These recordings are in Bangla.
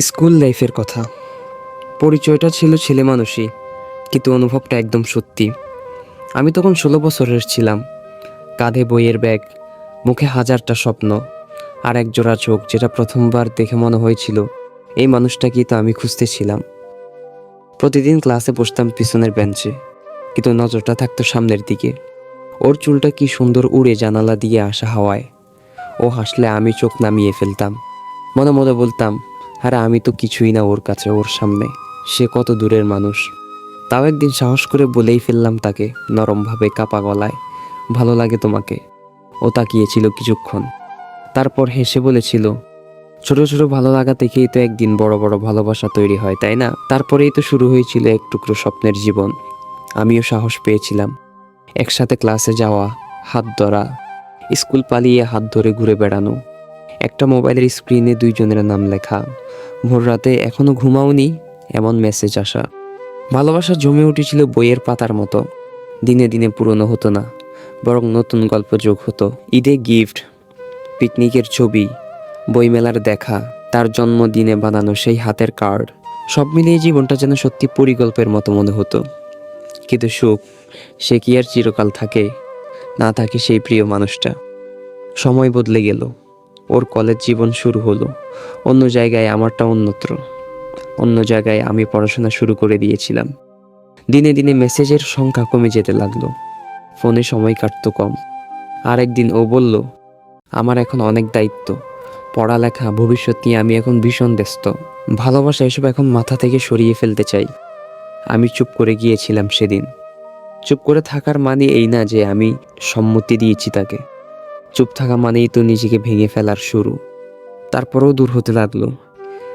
স্কুল লাইফের কথা। পরিচয়টা ছিল ছেলে মানুষই, কিন্তু অনুভবটা একদম সত্যি। আমি তখন ষোলো বছরের ছিলাম। কাঁধে বইয়ের ব্যাগ, মুখে হাজারটা স্বপ্ন, আর এক জোড়া চোখ যেটা প্রথমবার দেখে মনে হয়েছিল, এই মানুষটাকেই তো আমি খুঁজতেছিলাম প্রতিদিন ক্লাসে বসতাম পিছনের বেঞ্চে, কিন্তু নজরটা থাকতো সামনের দিকে। ওর চুলটা কি সুন্দর উড়ে জানালা দিয়ে আসা হাওয়ায়। ও হাসলে আমি চোখ নামিয়ে ফেলতাম। মনে মনে বলতাম আরে আমি তো কিছুই না ওর কাছে, ওর সামনে। সে কত দূরের মানুষ। তাও একদিন সাহস করে বলেই ফেললাম তাকে, নরমভাবে কাপা গলায়। ভালো লাগে তোমাকে। ও তাকিয়েছিল কিছুক্ষণ। তারপর হেসে বলেছিল, ছোট ছোট ভালো লাগা থেকেই তো একদিন বড় বড় ভালোবাসা তৈরি হয়, তাই না? তারপরেই তো শুরু হয়েছিল এক টুকরো স্বপ্নের জীবন। আমিও সাহস পেয়েছিলাম। একসাথে ক্লাসে যাওয়া, হাত ধরা, স্কুল পালিয়ে হাত ধরে ঘুরে বেড়ানো। একটা মোবাইলের স্ক্রিনে দুইজনের নাম লেখা। ভোর রাতে এখনও ঘুমাওনি, এমন মেসেজ আসা। ভালোবাসা জমে উঠেছিল বইয়ের পাতার মতো। দিনে দিনে পুরনো হতো না, বরং নতুন গল্প যোগ হতো। ঈদে গিফট পিকনিকের ছবি, বইমেলার দেখা, তার জন্মদিনে বানানো সেই হাতের কার্ড সব মিলিয়ে জীবনটা যেন সত্যি পরিকল্পের মতো মনে হতো। কিন্তু সুখ, সে কি আর চিরকাল থাকে? না থাকে সেই প্রিয় মানুষটা। সময় বদলে গেল। ওর কলেজ জীবন শুরু হলো। অন্য জায়গায় আমারটা অন্যত্র। অন্য জায়গায় আমি পড়াশোনা শুরু করে দিয়েছিলাম। দিনে দিনে মেসেজের সংখ্যা কমে যেতে লাগল। ফোনে সময় কাটতো কম। আর একদিন ও বলল, আমার এখন অনেক দায়িত্ব। পড়ালেখা, ভবিষ্যৎ নিয়ে আমি এখন ভীষণ ব্যস্ত। ভালোবাসা এসব এখন মাথা থেকে সরিয়ে ফেলতে চাই। আমি চুপ করে গিয়েছিলাম সেদিন। চুপ করে থাকার মানে এই না যে আমি সম্মতি দিয়েছি তাকে। চুপ থাকা মানেই তো নিজেকে ভেঙে ফেলার শুরু। তারপরেও দূর হতে লাগল।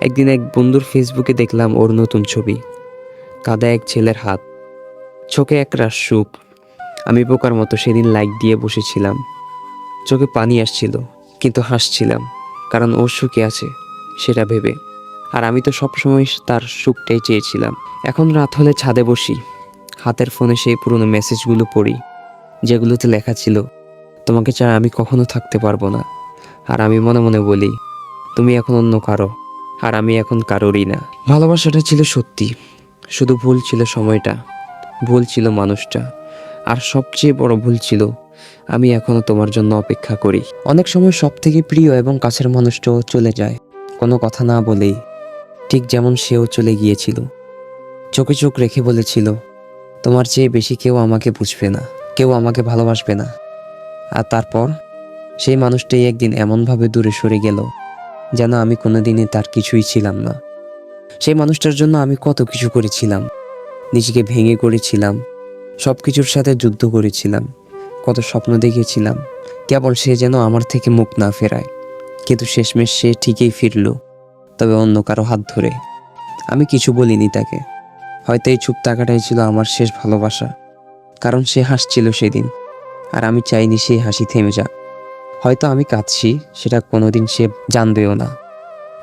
একদিন এক বন্ধুর ফেসবুকে দেখলাম ওর নতুন ছবি। কাদা এক ছেলের হাত। চোখে এক রাস সুখ। আমি বোকার মতো সেদিন লাইক দিয়ে বসেছিলাম। চোখে পানি আসছিল, কিন্তু হাসছিলাম, কারণ ওর সুখে আছে, সেটা ভেবে। আর আমি তো সবসময় তার সুখটাই চেয়েছিলাম। এখন রাত হলে ছাদে বসি। হাতের ফোনে সেই পুরনো মেসেজগুলো পড়ি, যেগুলোতে লেখা ছিল তোমাকে ছাড়া আমি কখনো থাকতে পারব না। আর আমি মনে মনে বলি, তুমি এখন অন্য কারও, আর আমি এখন কারোরই না। ভালোবাসাটা ছিল সত্যি, শুধু ভুল ছিল সময়টা, ভুল ছিল মানুষটা, আর সবচেয়ে বড় ভুল ছিল, আমি এখনও তোমার জন্য অপেক্ষা করি। অনেক সময় সব থেকে প্রিয় এবং কাছের মানুষটাও চলে যায়, কোনো কথা না বলেই, ঠিক যেমন সেও চলে গিয়েছিল। চোখে চোখ রেখে বলেছিল, তোমার চেয়ে বেশি কেউ আমাকে বুঝবে না, কেউ আমাকে ভালোবাসবে না। আর তারপর? সেই মানুষটাই একদিন এমনভাবে দূরে সরে গেল, যেন আমি কোনোদিনই তার কিছুই ছিলাম না। সেই মানুষটার জন্য আমি কত কিছু করেছিলাম। নিজেকে ভেঙে করেছিলাম সব কিছুর সাথে যুদ্ধ করেছিলাম, কত স্বপ্ন দেখেছিলাম, কেবল সে যেন আমার থেকে মুখ না ফেরায়। কিন্তু শেষমেশ সে ঠিকই ফিরল, তবে অন্য কারও হাত ধরে। আমি কিছু বলিনি তাকে। হয়তো এই চুপ থাকাটাই ছিল আমার শেষ ভালোবাসা, কারণ সে হাসছিল সেদিন। আর আমি চাইনি সেই হাসি থেমে যাক। হয়তো আমি কাঁদছি, সেটা কোনোদিন সে জানবেও না।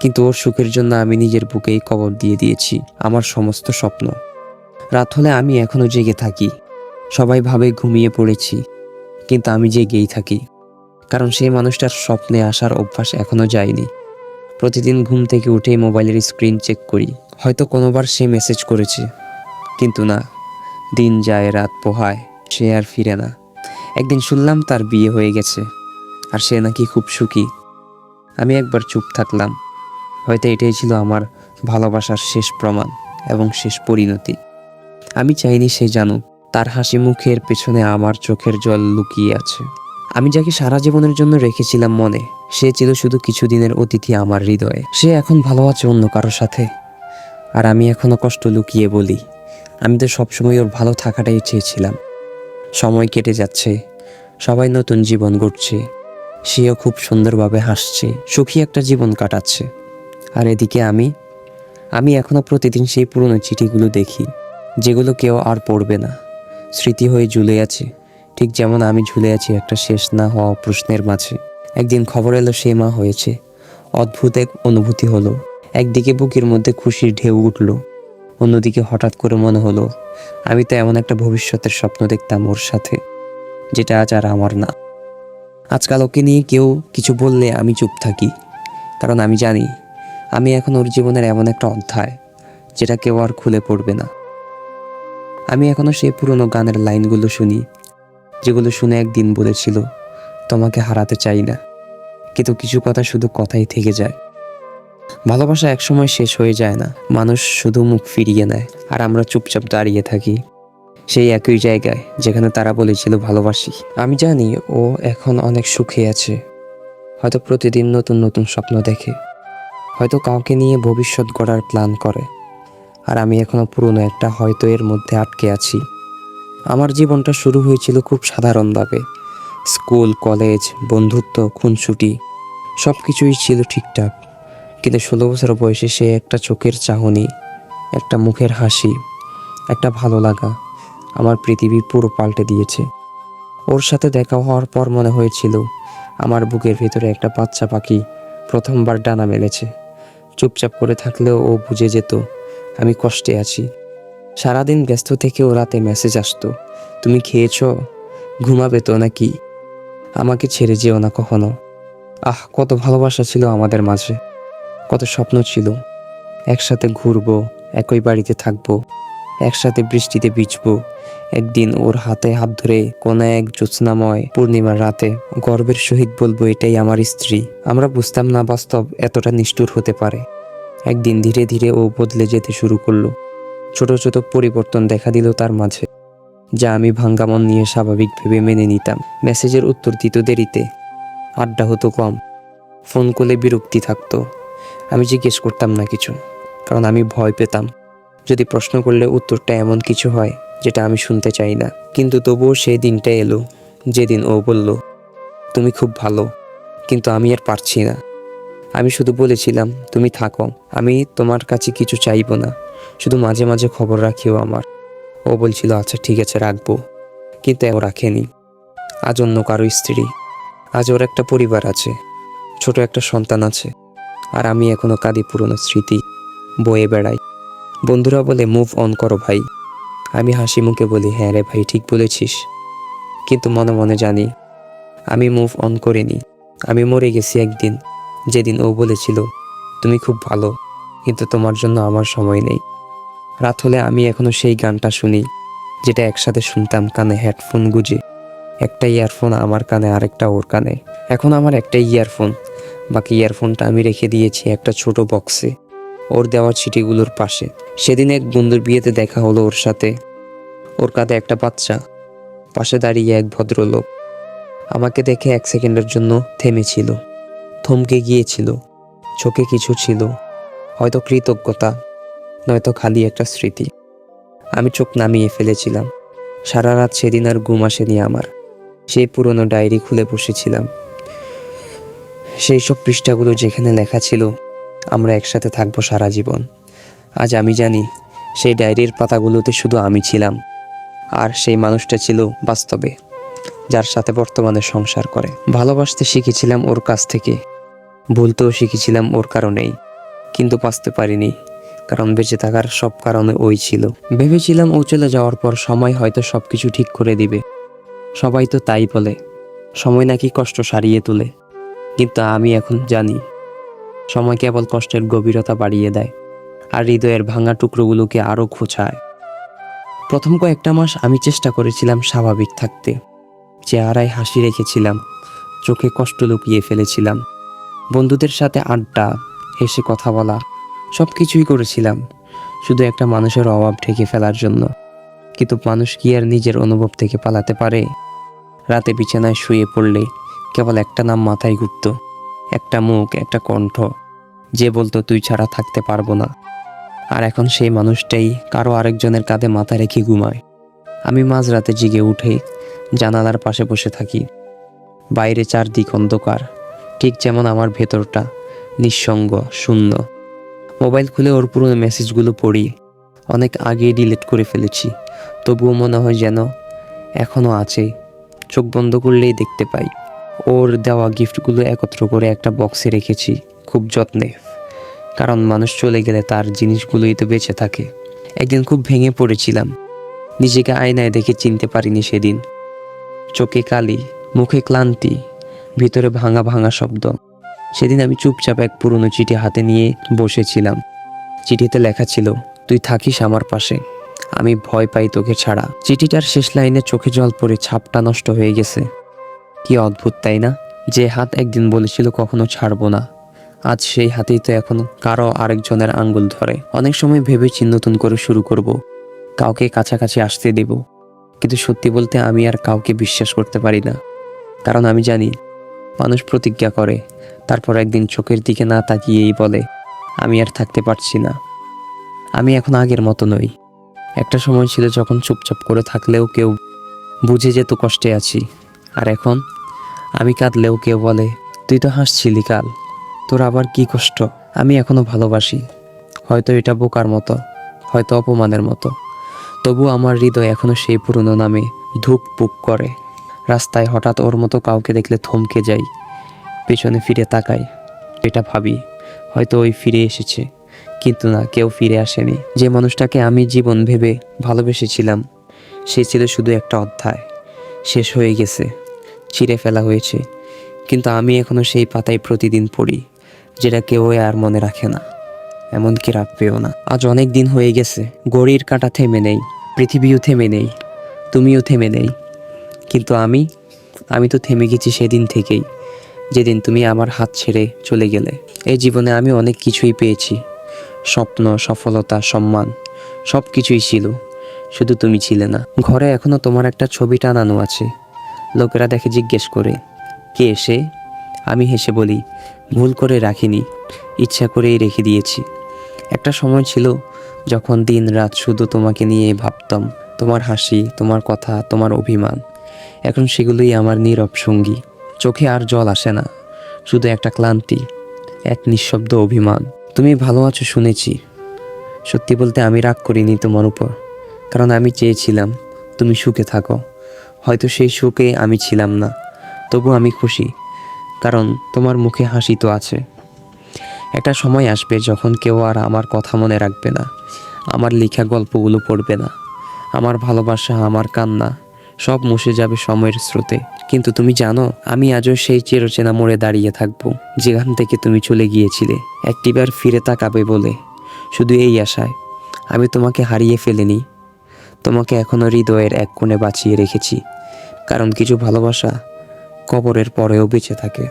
কিন্তু ওর সুখের জন্য আমি নিজের বুকেই কবর দিয়ে দিয়েছি, আমার সমস্ত স্বপ্ন। রাত হলে আমি এখনও জেগে থাকি। সবাই ভাবে ঘুমিয়ে পড়েছি, কিন্তু আমি জেগেই থাকি। কারণ সেই মানুষটার স্বপ্নে আসার অভ্যাস এখনও যায়নি। প্রতিদিন ঘুম থেকে উঠে মোবাইলের স্ক্রিন চেক করি, হয়তো কোনোবার সে মেসেজ করেছে। কিন্তু না, দিন যায়, রাত পোহায়, সে আর ফিরে না। একদিন শুনলাম তার বিয়ে হয়ে গেছে, আর সে নাকি খুব সুখী। আমি একবার চুপ থাকলাম। হয়তো এটাই ছিল আমার ভালোবাসার শেষ প্রমাণ এবং শেষ পরিণতি। আমি চাইনি সে জানুক, তার হাসি মুখের পেছনে আমার চোখের জল লুকিয়ে আছে। আমি যাকে সারা জীবনের জন্য রেখেছিলাম মনে, সে ছিল শুধু কিছুদিনের অতিথি আমার হৃদয়ে। সে এখন ভালো আছে অন্য কারোর সাথে, আর আমি এখনও কষ্ট লুকিয়ে বলি। আমি তো সবসময় ওর ভালো থাকাটাই চেয়েছিলাম। সময় কেটে যাচ্ছে। সবাই নতুন জীবন গড়ছে। সেও খুব সুন্দরভাবে হাসছে। সুখী একটা জীবন কাটাচ্ছে। আর এদিকে আমি আমি এখনও প্রতিদিন সেই পুরনো চিঠিগুলো দেখি, যেগুলো কেউ আর পড়বে না। স্মৃতি হয়ে ঝুলে আছে। ঠিক যেমন আমি ঝুলে আছি একটা শেষ না হওয়া প্রশ্নের মাঝে। একদিন খবর এলো সে মা হয়েছে। অদ্ভুত এক অনুভূতি হলো। একদিকে বুকের মধ্যে খুশির ঢেউ উঠল। অন্যদিকে হঠাৎ করে মনে হলো, আমি তো এমন একটা ভবিষ্যতের স্বপ্ন দেখতাম ওর সাথে, যেটা আজ আর আমার না। আজকাল ওকে নিয়ে কেউ কিছু বললে আমি চুপ থাকি, কারণ আমি জানি, আমি এখন ওর জীবনের এমন একটা অধ্যায়, যেটা কেউ আর খুলে পড়বে না। আমি এখনও সেই পুরনো গানের লাইনগুলো শুনি, যেগুলো শুনে একদিন বলেছিল, তোমাকে হারাতে চাই না, কিন্তু কিছু কথা শুধু কথাই থেকে যায়। ভালোবাসা একসময় শেষ হয়ে যায় না। মানুষ শুধু মুখ ফিরিয়ে নেয়, আর আমরা চুপচাপ দাঁড়িয়ে থাকি সেই একই জায়গায় যেখানে তারা বলেছিল ভালোবাসি। আমি জানি ও এখন অনেক সুখে আছে, হয়তো প্রতিদিন নতুন নতুন স্বপ্ন দেখে, হয়তো কাউকে নিয়ে ভবিষ্যৎ গড়ার প্ল্যান করে, আর আমি এখনও পুরনো একটা হয়তো এর মধ্যে আটকে আছি। আমার জীবনটা শুরু হয়েছিল খুব সাধারণভাবে, স্কুল, কলেজ, বন্ধুত্ব, খুনসুটি সব কিছুই ছিল ঠিকঠাক। কিন্তু ষোলো বছর বয়সে সে একটা চোখের চাহনি, একটা মুখের হাসি, একটা ভালো লাগা আমার পৃথিবী পুরো পাল্টে দিয়েছে। ওর সাথে দেখা হওয়ার পর মনে হয়েছিল আমার বুকের ভিতরে একটা বাচ্চা পাখি প্রথমবার ডানা মেলেছে। চুপচাপ করে থাকলেও ও বুঝে যেত, আমি কষ্টে আছি। সারাদিন ব্যস্ত থেকেও রাতে মেসেজ আসতো, তুমি খেয়েছো? ঘুমাবে তো নাকি? আমাকে ছেড়ে যেও না কখনো। আহ, কত ভালোবাসা ছিল আমাদের মাঝে। কত স্বপ্ন ছিল। একসাথে ঘুরবো, একই বাড়িতে থাকব, একসাথে বৃষ্টিতে ভিজবো, একদিন ওর হাতে হাত ধরে কোনো এক জ্যোৎস্নাময় পূর্ণিমার রাতে গর্বের সহিত বলব, এটাই আমার স্ত্রী। আমরা বুঝতাম না বাস্তব এতটা নিষ্ঠুর হতে পারে। একদিন ধীরে ধীরে ও বদলে যেতে শুরু করল। ছোট ছোট পরিবর্তন দেখা দিল তার মাঝে, যা আমি ভাঙ্গা মন নিয়ে স্বাভাবিক ভেবে মেনে নিতাম। মেসেজের উত্তর দিত দেরিতে, আড্ডা হতো কম, ফোন করলে বিরক্তি থাকতো। আমি জিজ্ঞেস করতাম না কিছু, কারণ আমি ভয় পেতাম। যদি প্রশ্ন করলে উত্তরটা এমন কিছু হয়, যেটা আমি শুনতে চাই না। কিন্তু তবুও সেই দিনটা এলো, যেদিন ও বলল, তুমি খুব ভালো, কিন্তু আমি আর পারছি না। আমি শুধু বলেছিলাম, তুমি থাকো, আমি তোমার কাছে কিছু চাইব না। শুধু মাঝে মাঝে খবর রাখিও আমার। ও বলছিল আচ্ছা ঠিক আছে, রাখব। কিন্তু ও রাখেনি। আজ অন্য কারও স্ত্রী, আজ ওর একটা পরিবার আছে, ছোট একটা সন্তান আছে। আর আমি এখনও কাঁদি পুরনো স্মৃতি বয়ে বেড়াই। বন্ধুরা বলে মুভ অন করো ভাই। আমি হাসি মুখে বলি হ্যাঁ রে ভাই, ঠিক বলেছিস। কিন্তু মনে মনে জানি, আমি মুভ অন করিনি। আমি মরে গেছি একদিন। যেদিন ও বলেছিল, তুমি খুব ভালো, কিন্তু তোমার জন্য আমার সময় নেই। রাত হলে আমি এখনও সেই গানটা শুনি, যেটা একসাথে শুনতাম কানে হেডফোন গুজে। একটা ইয়ারফোন আমার কানে, আরেকটা ওর কানে। এখন আমার একটা ইয়ারফোন। বাকি ইয়ারফোনটা আমি রেখে দিয়েছি একটা ছোট বক্সে। ওর দেওয়া চিঠিগুলোর পাশে। সেদিন এক বন্ধুর বিয়েতে দেখা হলো ওর সাথে। ওর কাঁধে একটা বাচ্চা। পাশে দাঁড়িয়ে এক ভদ্রলোক। আমাকে দেখে এক সেকেন্ডের জন্য থেমেছিল। থমকে গিয়েছিল। চোখে কিছু ছিল। হয়তো কৃতজ্ঞতা, নয়তো খালি একটা স্মৃতি। আমি চোখ নামিয়ে ফেলেছিলাম। সারা রাত সেদিন আর ঘুম আসেনি আমার। সেই পুরনো ডায়েরি খুলে বসেছিলাম। সেই সব পৃষ্ঠাগুলো যেখানে লেখা ছিল, আমরা একসাথে থাকব সারা জীবন। আজ আমি জানি, সেই ডায়েরির পাতাগুলোতে শুধু আমি ছিলাম, আর সেই মানুষটা ছিল বাস্তবে, যার সাথে বর্তমানে সংসার করে। ভালোবাসতে শিখেছিলাম ওর কাছ থেকে, ভুলতেও শিখেছিলাম ওর কারণেই, কিন্তু বাঁচতে পারিনি, কারণ বেঁচে থাকার সব কারণে ওই ছিল। ভেবেছিলাম ও চলে যাওয়ার পর সময় হয়তো সব কিছু ঠিক করে দিবে। সবাই তো তাই বলে, সময় নাকি কষ্ট সারিয়ে তোলে। কিন্তু আমি এখন জানি, সময় কেবল কষ্টের গভীরতা বাড়িয়ে দেয় আর হৃদয়ের ভাঙা টুকরোগুলোকে আরও খোঁচায়। প্রথম কয়েকটা মাস আমি চেষ্টা করেছিলাম স্বাভাবিক থাকতে। চেহারায় হাসি রেখেছিলাম, চোখে কষ্ট লুকিয়ে ফেলেছিলাম, বন্ধুদের সাথে আড্ডা, হেসে কথা বলা সব কিছুই করেছিলাম, শুধু একটা মানুষের অভাব ঢেকে ফেলার জন্য। কিন্তু মানুষ কি আর নিজের অনুভব থেকে পালাতে পারে? রাতে বিছানায় শুয়ে পড়লে কেবল একটা নাম মাথায় ঘুরত একটা মুখ, একটা কণ্ঠ, যে বলতো, তুই ছাড়া থাকতে পারব না। আর এখন সেই মানুষটাই কারও আরেকজনের কাঁধে মাথা রেখে ঘুমায়। আমি মাঝরাতে জেগে উঠে জানালার পাশে বসে থাকি। বাইরে চারদিক অন্ধকার, ঠিক যেমন আমার ভেতরটা নিঃসঙ্গ, শূন্য। মোবাইল খুলে ওর পুরনো মেসেজগুলো পড়ি। অনেক আগেই ডিলিট করে ফেলেছি, তবুও মনে হয় যেন এখনও আছে। চোখ বন্ধ করলেই দেখতে পাই। ওর দেওয়া গিফটগুলো একত্র করে একটা বক্সে রেখেছি, খুব যত্নে। কারণ মানুষ চলে গেলে তার জিনিসগুলোই তো বেঁচে থাকে। একদিন খুব ভেঙে পড়েছিলাম। নিজেকে আয়নায় দেখে চিনতে পারিনি সেদিন। চোখে কালি, মুখে ক্লান্তি, ভিতরে ভাঙা ভাঙা শব্দ। সেদিন আমি চুপচাপ এক পুরনো চিঠি হাতে নিয়ে বসেছিলাম। চিঠিতে লেখা ছিল, তুই থাকিস আমার পাশে। আমি ভয় পাই তোকে ছাড়া। চিঠিটার শেষ লাইনে চোখে জল পড়ে ছাপটা নষ্ট হয়ে গেছে। কি অদ্ভুত, তাই না? যে হাত একদিন বলেছিল কখনো ছাড়বো না। আজ সেই হাতেই তো এখন কারও আরেকজনের আঙ্গুল ধরে। অনেক সময় ভেবেছি নতুন করে শুরু করব। কাউকে কাছাকাছি আসতে দেব। কিন্তু সত্যি বলতে আমি আর কাউকে বিশ্বাস করতে পারি না। কারণ আমি জানি, মানুষ প্রতিজ্ঞা করে। তারপর একদিন চোখের দিকে না তাকিয়েই বলে, আমি আর থাকতে পারছি না। আমি এখন আগের মতো নই। একটা সময় ছিল যখন চুপচাপ করে থাকলেও কেউ বুঝে যেত কষ্টে আছি। আর এখন আমি কাঁদলেও কেউ বলে, তুই তো হাসছিলি কাল, তোর আবার কি কষ্ট? আমি এখনও ভালোবাসি। হয়তো এটা বোকার মতো, হয়তো অপমানের মতো। তবু আমার হৃদয় এখনও সেই পুরনো নামে ধূপ পুক করে। রাস্তায় হঠাৎ ওর মতো কাউকে দেখলে থমকে যাই, পেছনে ফিরে তাকাই। এটা ভাবি, হয়তো ওই ফিরে এসেছে। কিন্তু না, কেউ ফিরে আসেনি। যে মানুষটাকে আমি জীবন ভেবে ভালোবেসেছিলাম, সে ছিল শুধু একটা অধ্যায়। শেষ হয়ে গেছে। ছিঁড়ে ফেলা হয়েছে। কিন্তু আমি এখনও সেই পাতায় প্রতিদিন পড়ি, যেটা কেউ আর মনে রাখে না। এমনকি রাখবেও না। আজ অনেক দিন হয়ে গেছে, গড়ির কাঁটা থেমে নেই, পৃথিবীও থেমে নেই, তুমিও থেমে নেই। কিন্তু আমি আমি তো থেমে গেছি সেদিন থেকেই, যেদিন তুমি আমার হাত ছেড়ে চলে গেলে। এই জীবনে আমি অনেক কিছুই পেয়েছি। স্বপ্ন, সফলতা, সম্মান সব কিছুই ছিল, শুধু তুমি ছিলে না। ঘরে এখনও তোমার একটা ছবি টানানো আছে। লোকেরা দেখে জিজ্ঞেস করে, কে এসে আমি হেসে বলি, ভুল করে রাখিনি, ইচ্ছা করেই রেখে দিয়েছি। একটা সময় ছিল যখন দিন রাত শুধু তোমাকে নিয়ে ভাবতাম, তোমার হাসি, তোমার কথা, তোমার অভিমান। এখন সেগুলোই আমার নীরব সঙ্গী। চোখে আর জল আসে না, শুধু একটা ক্লান্তি, এক নিঃশব্দ অভিমান। তুমি ভালো আছো শুনেছি। সত্যি বলতে আমি রাগ করিনি তোমার উপর, কারণ আমি চেয়েছিলাম তুমি সুখে থাকো। হয়তো সেই সুখে আমি ছিলাম না। তবু আমি খুশি, কারণ তোমার মুখে হাসি তো আছে। একটা সময় আসবে যখন কেউ আর আমার কথা মনে রাখবে না। আমার লেখা গল্পগুলো পড়বে না। আমার ভালোবাসা, আমার কান্না, সব মুছে যাবে সময়ের স্রোতে। কিন্তু তুমি জানো, আমি আজও সেই চিরচেনা মোড়ে দাঁড়িয়ে থাকব, যেখান থেকে তুমি চলে গিয়েছিলে। একটিবার ফিরে তাকাবে বলে। শুধু এই আশায়, আমি তোমাকে হারিয়ে ফেলিনি। তোমাকে এখনও হৃদয়ের এক কোণে বাঁচিয়ে রেখেছি কারণ কিছু ভালোবাসা কবরের পরেও বেঁচে থাকে।